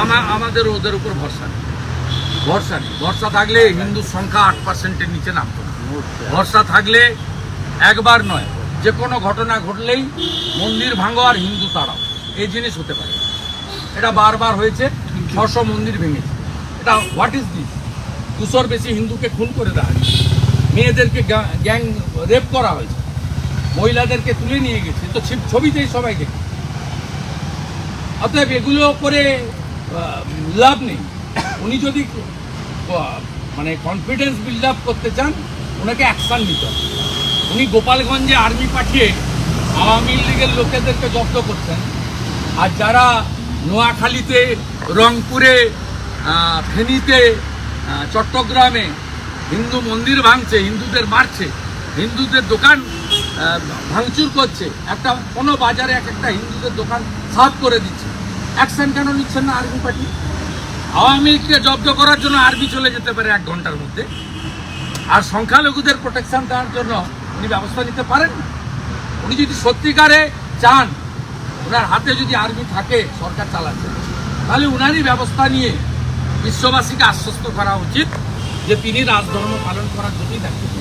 আমা- আমাদের ওদের উপর ভরসা নেই। ভরসা নেই। ভরসা থাকলে হিন্দুর সংখ্যা আট পার্সেন্টের নিচে নামতো ভরসা থাকলে একবার নয় যে কোনো ঘটনা ঘটলেই মন্দির ভাঙো আর হিন্দু তাড়াও। এই জিনিস হতে পারে। এটা বারবার হয়েছে, ছশো মন্দির ভেঙেছে। এটা হোয়াট ইজ দিস দুশোর বেশি হিন্দুকে খুন করে দেওয়া হয়েছে। মেয়েদেরকে গ্যাং রেপ করা হয়েছে। মহিলাদেরকে তুলে নিয়ে গেছে। তো ছবিতেই সবাই দেখে। অতএব এগুলো করে লাভ নেই। উনি যদি মানে কনফিডেন্স বিল্ড আপ করতে চান, ওনাকে অ্যাকশান নিতে হবে। উনি গোপালগঞ্জে আর্মি পাঠিয়ে আওয়ামী লীগের লোকেদেরকে জব্দ করছেন। আর যারা নোয়াখালীতে, রংপুরে ফেনীতে চট্টগ্রামে হিন্দু মন্দির ভাঙছে, হিন্দুদের মারছে, হিন্দুদের দোকান ভাঙচুর করছে, একটা কোনো বাজারে এক একটা হিন্দুদের দোকান সাফ করে দিচ্ছে। অ্যাকশন কেন নিচ্ছেন না আর্মি পার্টি? আওয়ামী লীগকে জব্দ করার জন্য আর্মি চলে যেতে পারে এক ঘণ্টার মধ্যে। আর সংখ্যালঘুদের প্রোটেকশন দেওয়ার জন্য উনি ব্যবস্থা নিতে পারেন উনি যদি সত্যিকারে চান ওনার হাতে যদি আর্মি থাকে, সরকার চালাচ্ছে। তাহলে উনারই ব্যবস্থা নিয়ে বিশ্ববাসীকে আশ্বস্ত করা উচিত যে তিনি রাজধর্ম পালন করার জন্যই দায়িত্ব।